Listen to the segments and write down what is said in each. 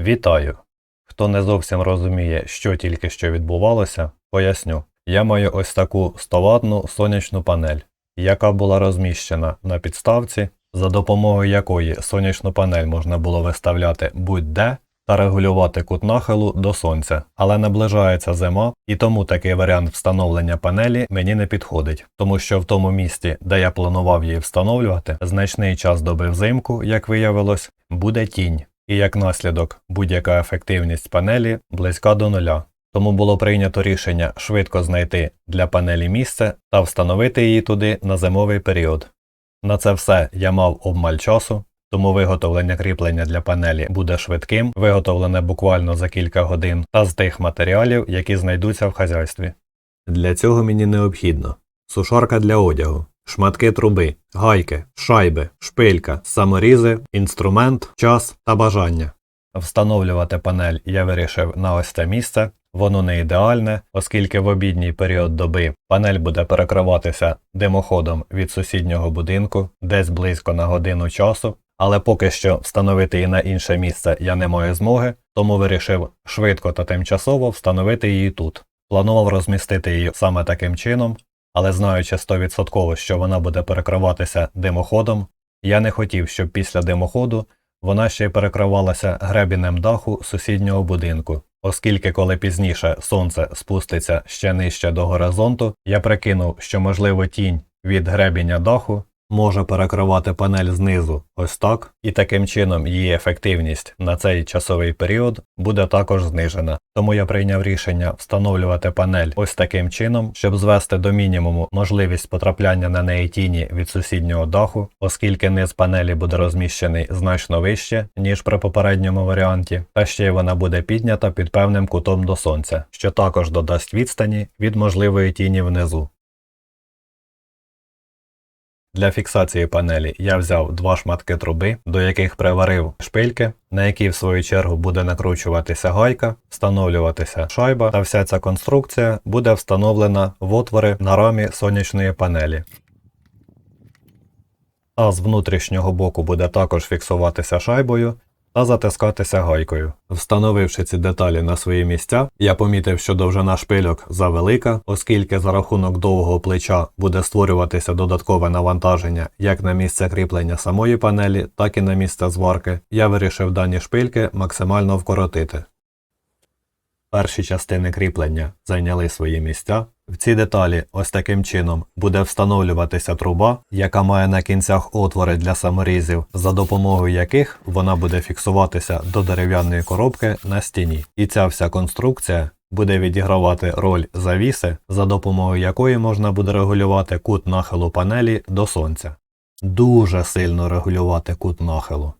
Вітаю! Хто не зовсім розуміє, що тільки що відбувалося, поясню. Я маю ось таку 100-ваттну сонячну панель, яка була розміщена на підставці, за допомогою якої сонячну панель можна було виставляти будь-де та регулювати кут нахилу до сонця. Але наближається зима, і тому такий варіант встановлення панелі мені не підходить, тому що в тому місці, де я планував її встановлювати, значний час доби взимку, як виявилось, буде тінь і як наслідок будь-яка ефективність панелі близька до нуля. Тому було прийнято рішення швидко знайти для панелі місце та встановити її туди на зимовий період. На це все я мав обмаль часу, тому виготовлення кріплення для панелі буде швидким, виготовлене буквально за кілька годин та з тих матеріалів, які знайдуться в хазяйстві. Для цього мені необхідно сушарка для одягу, шматки труби, гайки, шайби, шпилька, саморізи, інструмент, час та бажання. Встановлювати панель я вирішив на ось це місце. Воно не ідеальне, оскільки в обідній період доби панель буде перекриватися димоходом від сусіднього будинку десь близько на годину часу, але поки що встановити її на інше місце я не маю змоги, тому вирішив швидко та тимчасово встановити її тут. Планував розмістити її саме таким чином, але знаючи 100%, що вона буде перекриватися димоходом, я не хотів, щоб після димоходу вона ще й перекривалася гребінем даху сусіднього будинку, оскільки коли пізніше сонце спуститься ще нижче до горизонту, я прикинув, що можливо тінь від гребеня даху може перекривати панель знизу ось так, і таким чином її ефективність на цей часовий період буде також знижена. Тому я прийняв рішення встановлювати панель ось таким чином, щоб звести до мінімуму можливість потрапляння на неї тіні від сусіднього даху, оскільки низ панелі буде розміщений значно вище, ніж при попередньому варіанті, та ще й вона буде піднята під певним кутом до сонця, що також додасть відстані від можливої тіні внизу. Для фіксації панелі я взяв два шматки труби, до яких приварив шпильки, на які в свою чергу буде накручуватися гайка, встановлюватися шайба, та вся ця конструкція буде встановлена в отвори на рамі сонячної панелі. А з внутрішнього боку буде також фіксуватися шайбою та затискатися гайкою. Встановивши ці деталі на свої місця, я помітив, що довжина шпильок завелика, оскільки за рахунок довгого плеча буде створюватися додаткове навантаження як на місце кріплення самої панелі, так і на місце зварки. Я вирішив дані шпильки максимально вкоротити. Перші частини кріплення зайняли свої місця. В ці деталі ось таким чином буде встановлюватися труба, яка має на кінцях отвори для саморізів, за допомогою яких вона буде фіксуватися до дерев'яної коробки на стіні. І ця вся конструкція буде відігравати роль завіси, за допомогою якої можна буде регулювати кут нахилу панелі до сонця. Дуже сильно регулювати кут нахилу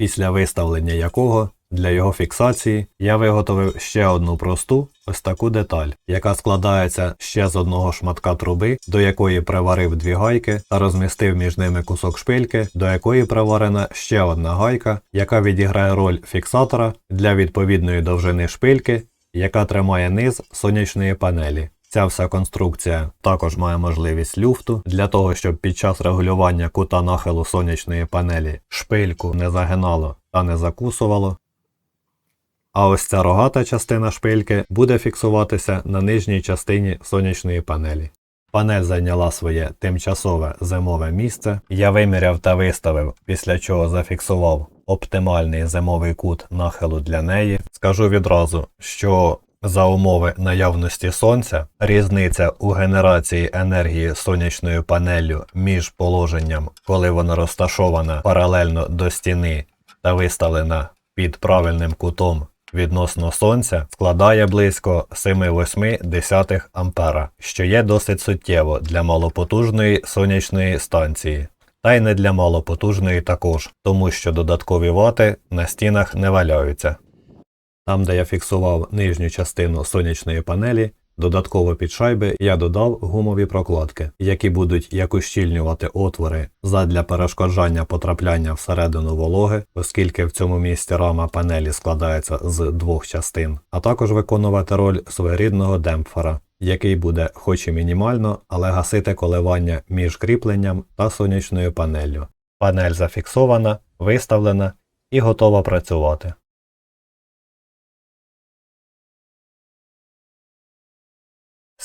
після виставлення якого для його фіксації я виготовив ще одну просту ось таку деталь, яка складається ще з одного шматка труби, до якої приварив дві гайки та розмістив між ними кусок шпильки, до якої приварена ще одна гайка, яка відіграє роль фіксатора для відповідної довжини шпильки, яка тримає низ сонячної панелі. Ця вся конструкція також має можливість люфту для того, щоб під час регулювання кута нахилу сонячної панелі шпильку не загинало та не закусувало. А ось ця рогата частина шпильки буде фіксуватися на нижній частині сонячної панелі. Панель зайняла своє тимчасове зимове місце. Я виміряв та виставив, після чого зафіксував оптимальний зимовий кут нахилу для неї. Скажу відразу, що за умови наявності сонця, різниця у генерації енергії сонячною панеллю між положенням, коли вона розташована паралельно до стіни та виставлена під правильним кутом відносно сонця, складає близько 7,8 ампера, що є досить суттєво для малопотужної сонячної станції. Та й не для малопотужної також, тому що додаткові вати на стінах не валяються. Там, де я фіксував нижню частину сонячної панелі, додатково під шайби я додав гумові прокладки, які будуть як ущільнювати отвори задля перешкоджання потрапляння всередину вологи, оскільки в цьому місці рама панелі складається з двох частин, а також виконувати роль своєрідного демпфера, який буде хоч і мінімально, але гасити коливання між кріпленням та сонячною панеллю. Панель зафіксована, виставлена і готова працювати.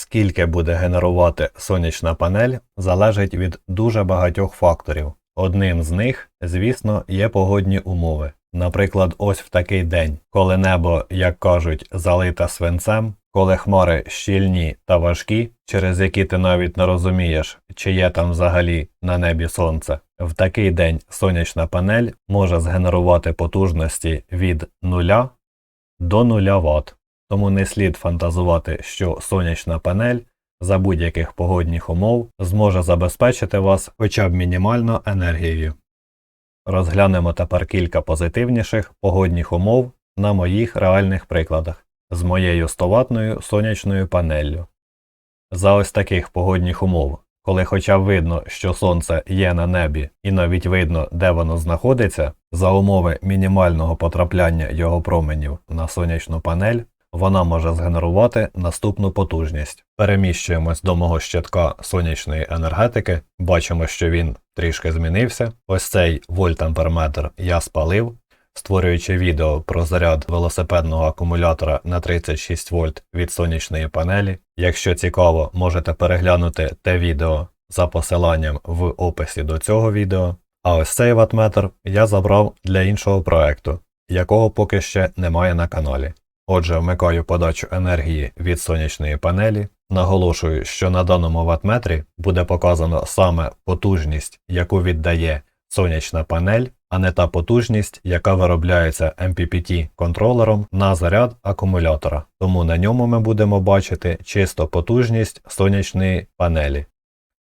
Скільки буде генерувати сонячна панель, залежить від дуже багатьох факторів. Одним з них, звісно, є погодні умови. Наприклад, ось в такий день, коли небо, як кажуть, залите свинцем, коли хмари щільні та важкі, через які ти навіть не розумієш, чи є там взагалі на небі сонце. В такий день сонячна панель може згенерувати потужності від 0 до 0 Вт. Тому не слід фантазувати, що сонячна панель за будь-яких погодних умов зможе забезпечити вас хоча б мінімально енергією. Розглянемо тепер кілька позитивніших погодних умов на моїх реальних прикладах з моєю 100-ваттною сонячною панеллю. За ось таких погодних умов, коли хоча б видно, що сонце є на небі і навіть видно, де воно знаходиться, за умови мінімального потрапляння його променів на сонячну панель, вона може згенерувати наступну потужність. Переміщуємось до мого щитка сонячної енергетики, бачимо, що він трішки змінився. Ось цей вольтамперметр я спалив, створюючи відео про заряд велосипедного акумулятора на 36 вольт від сонячної панелі. Якщо цікаво, можете переглянути те відео за посиланням в описі до цього відео. А ось цей ватметр я забрав для іншого проекту, якого поки ще немає на каналі. Отже, вмикаю подачу енергії від сонячної панелі. Наголошую, що на даному ватметрі буде показано саме потужність, яку віддає сонячна панель, а не та потужність, яка виробляється MPPT контролером на заряд акумулятора. Тому на ньому ми будемо бачити чисто потужність сонячної панелі.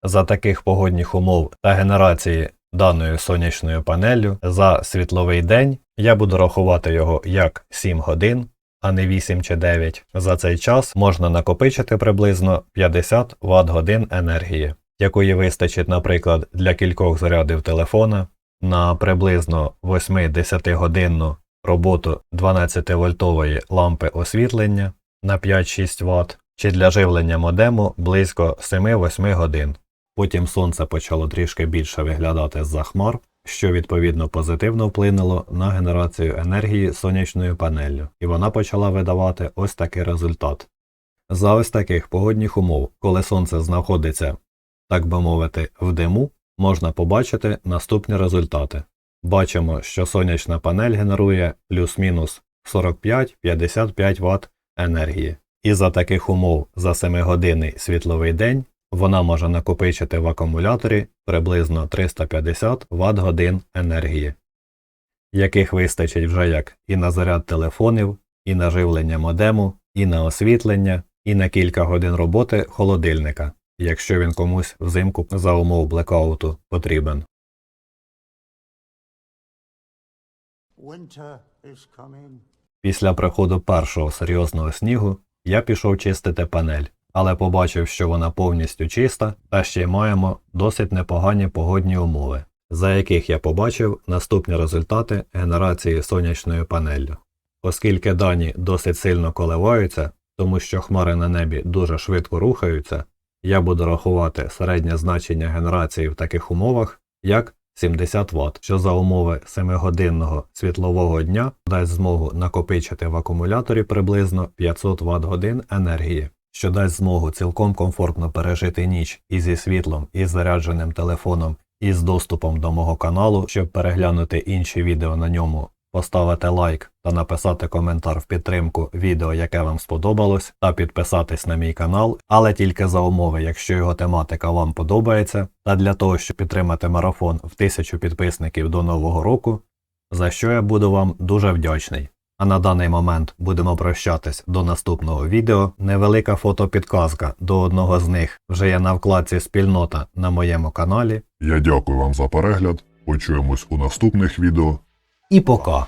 За таких погодних умов та генерації даною сонячною панеллю за світловий день я буду рахувати його як 7 годин а не 8 чи 9. За цей час можна накопичити приблизно 50 Вт годин енергії, якої вистачить, наприклад, для кількох зарядів телефона на приблизно 8-10 годинну роботу 12 вольтової лампи освітлення на 5-6 Вт чи для живлення модему близько 7-8 годин. Потім сонце почало трішки більше виглядати з-за хмар, що відповідно позитивно вплинуло на генерацію енергії сонячною панеллю, і вона почала видавати ось такий результат. За ось таких погодних умов, коли сонце знаходиться, так би мовити, в диму, можна побачити наступні результати. Бачимо, що сонячна панель генерує плюс-мінус 45-55 Вт енергії. І за таких умов за 7 годинний світловий день вона може накопичити в акумуляторі приблизно 350 Вт годин енергії, яких вистачить вже як і на заряд телефонів, і на живлення модему, і на освітлення, і на кілька годин роботи холодильника, якщо він комусь взимку за умов блекауту потрібен. Після приходу першого серйозного снігу я пішов чистити панель, але побачив, що вона повністю чиста, та ще й маємо досить непогані погодні умови, за яких я побачив наступні результати генерації сонячною панеллю. Оскільки дані досить сильно коливаються, тому що хмари на небі дуже швидко рухаються, я буду рахувати середнє значення генерації в таких умовах як 70 Вт, що за умови 7-годинного світлового дня дасть змогу накопичити в акумуляторі приблизно 500 Вт годин енергії, що дасть змогу цілком комфортно пережити ніч і зі світлом, і зарядженим телефоном, і з доступом до мого каналу, щоб переглянути інші відео на ньому. Поставити лайк та написати коментар в підтримку відео, яке вам сподобалось, та підписатись на мій канал, але тільки за умови, якщо його тематика вам подобається, та для того, щоб підтримати марафон в тисячу підписників до нового року, за що я буду вам дуже вдячний. А на даний момент будемо прощатись до наступного відео. Невелика фотопідказка до одного з них вже є на вкладці спільнота на моєму каналі. Я дякую вам за перегляд. Почуємось у наступних відео. І пока!